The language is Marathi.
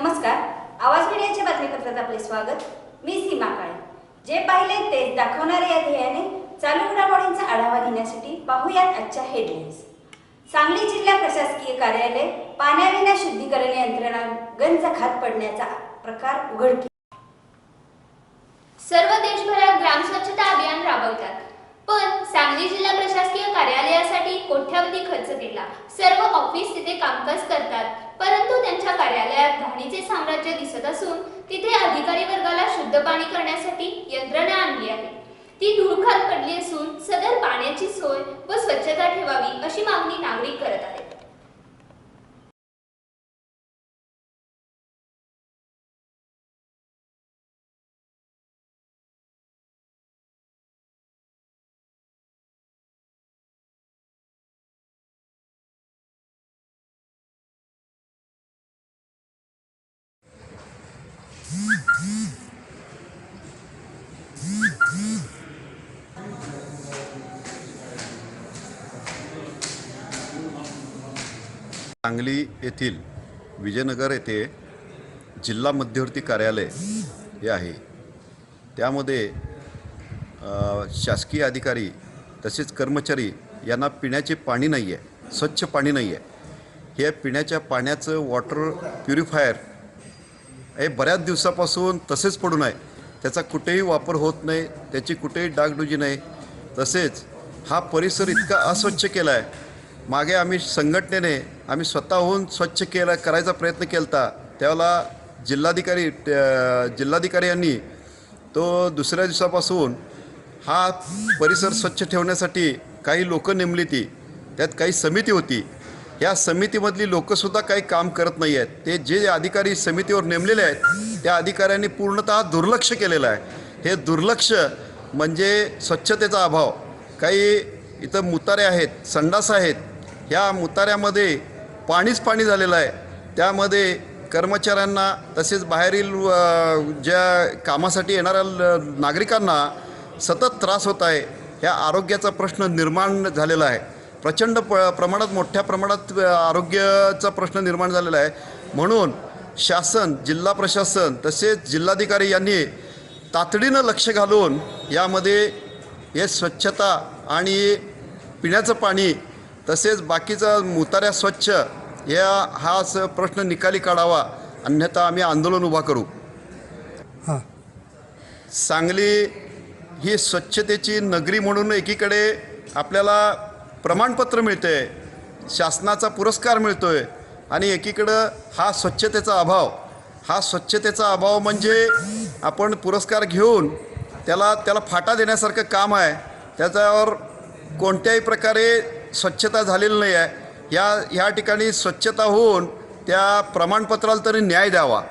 नमस्कार. आवाज मीडियाच्या बातमीपत्रात आपले स्वागत. मी सीमा काळे. जे पाहिले तेच दाखवणारे या ध्येयाने चालू घडामोडींचा आढावा घेण्यासाठी पाहूयात आजच्या हेडलाईन्स सांगली जिल्हा प्रशासकीय कार्यालय पाण्याविना शुद्धीकरण यंत्रणा गंज खात पडण्याचा प्रकार उघडकीस. सर्व देशभरात ग्राम स्वच्छता अभियान राबवतात. पण सांगली जिल्हा प्रशासकीय कार्यालयासाठी कोट्यावधी खर्च केला. सर्व ऑफिस तिथे कामकाज करतात. परंतु त्यांच्या कार्यालयात साम्राज्य दिसत असून तिथे अधिकारी वर्गाला शुद्ध पाणी करण्यासाठी यंत्रणा आणली आहे. ती धूळखात पडली असून सदर पाण्याची सोय व स्वच्छता ठेवावी अशी मागणी नागरिक करत आहेत. सांगली येथील विजयनगर येथे जिल्हा मध्यवर्ती कार्यालय हे आहे. त्यामध्ये शासकीय अधिकारी तसेच कर्मचारी यांना पिण्याचे पाणी नाही आहे स्वच्छ पाणी नाही आहे हे पिण्याच्या पाण्याचं वॉटर प्युरिफायर हे बऱ्याच दिवसापासून तसेच पडून आहे. त्याचा कुठेही वापर होत नाही त्याची कुठेही डागडुजी नाही. तसेच हा परिसर इतका अस्वच्छ केला आहे मागे आम्ही संघटनेने आम्ही स्वतःहून स्वच्छ केला करायचा प्रयत्न केला होता त्यावेळेला जिल्हाधिकारी जिल्हाधिकारी यांनी तो दुसऱ्या दिवसापासून हा परिसर स्वच्छ ठेवण्यासाठी काही लोकं नेमली ती. त्यात काही समिती होती. या समितीमधली लोकंसुद्धा काही काम करत नाही आहेत. ते जे अधिकारी समितीवर नेमलेले आहेत त्या अधिकाऱ्यांनी पूर्णतः दुर्लक्ष केलेलं आहे. हे दुर्लक्ष म्हणजे स्वच्छतेचा अभाव. काही इथं मुतारे आहेत संडास आहेत ह्या मुताऱ्यामध्ये पाणीच पाणी झालेलं आहे. त्यामध्ये कर्मचाऱ्यांना तसेच बाहेरील ज्या कामासाठी येणाऱ्या ल- नागरिकांना सतत त्रास होत आहे ह्या आरोग्याचा प्रश्न निर्माण झालेला आहे. प्रचंड प प्रमाणात मोठ्या प्रमाणात आरोग्याचा प्रश्न निर्माण झालेला आहे. म्हणून शासन जिल्हा प्रशासन तसेच जिल्हाधिकारी यांनी तातडीनं लक्ष घालून यामध्ये हे स्वच्छता आणि पिण्याचं पाणी तसेच बाकीचा मुताऱ्या स्वच्छ या हा स प्रश्न निकाली काढावा अन्यथा आम्ही आंदोलन उभा करू. हां. सांगली ही स्वच्छतेची नगरी म्हणून एकीकडे आपल्याला प्रमाणपत्र मिळते शासनाचा पुरस्कार मिळतोय आणि एकीकडं हा स्वच्छतेचा अभाव. हा स्वच्छतेचा अभाव म्हणजे आपण पुरस्कार घेऊन त्याला त्याला फाटा देण्यासारखं काम आहे. त्याच्यावर कोणत्याही प्रकारे स्वच्छता झालेली नाही आहे या ह्या ठिकाणी स्वच्छता होऊन त्या प्रमाणपत्राला तरी न्याय द्यावा.